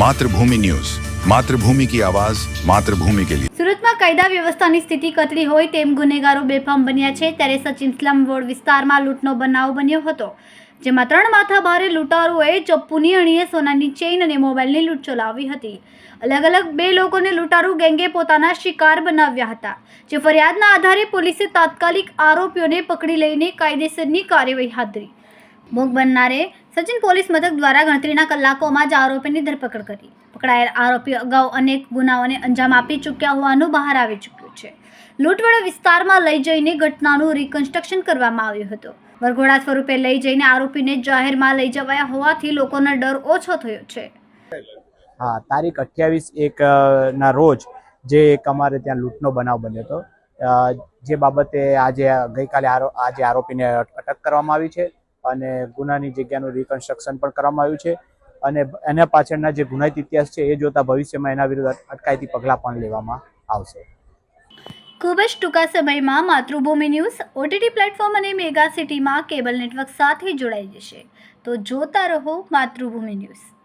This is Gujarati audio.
માતૃભૂમિ ન્યૂઝ. માતૃભૂમિ કી આવાજ, માતૃભૂમિ કે લીએ સુરતમાં કાયદા વ્યવસ્થાની સ્થિતિ કતરી હોય તેમ ગુનેગારો બેફામ બન્યા છે, ત્યારે સચિન સ્લમ વોર્ડ વિસ્તારમાં લૂંટનો બનાવ બન્યો હતો, જેમાં ત્રણ માથા ભારે લૂંટારોએ ચપ્પુની અણીએ સોનાની ચેઇન અને મોબાઈલની લૂંટ ચલાવી હતી. અલગ અલગ બે લોકોને લૂંટારુ ગેંગે પોતાના શિકાર બનાવ્યા હતા, જે ફરિયાદના આધારે પોલીસે તાત્કાલિક આરોપીઓને પકડી લઈને કાયદેસરની કાર્યવાહી હાથ ધરી. ભોગ બનનારે સચિન પોલીસ મથક દ્વારા ગણતરીના કલાકોમાં જ આરોપીની ધરપકડ કરી. પકડાયેલ આરોપી અગાઉ અનેક ગુનાઓને અંજામ આપી ચૂક્યા હોવાનું બહાર આવી ચૂક્યું છે. લૂંટવાળા વિસ્તારમાં લઈ જઈને ઘટનાનું રિકન્સ્ટ્રક્શન કરવામાં આવ્યું હતું. વરઘોડા સ્વરૂપે લઈ જઈને આરોપીને જાહેરમાં લઈ જવાયા હોવાથી લોકોનો ડર ઓછો થયો છે. હા, તારીખ અઠ્યાવીસ એક ના રોજ જે એક અમારે ત્યાં લૂંટનો બનાવ બન્યો હતો જે બાબતે આજે ગઈકાલે આજે આરોપીને અટક કરવામાં આવી છે. અને ગુનાની જગ્યાનું રિકન્સ્ટ્રક્શન પણ કરવામાં આવ્યું છે. અને એના પાછળના જે ગુનાહિત ઇતિહાસ છે, એ જોતા ભવિષ્યમાં એના વિરુદ્ધ અટકાયતી પગલાં પણ લેવામાં આવશે. ખૂબ જ ટૂંકા સમયમાં માતૃભૂમિ ન્યૂઝ ઓટીટી પ્લેટફોર્મ અને મેગા સિટીમાં કેબલ નેટવર્ક સાથે જોડાઈ જશે. તો જોતા રહો માતૃભૂમિ ન્યૂઝ.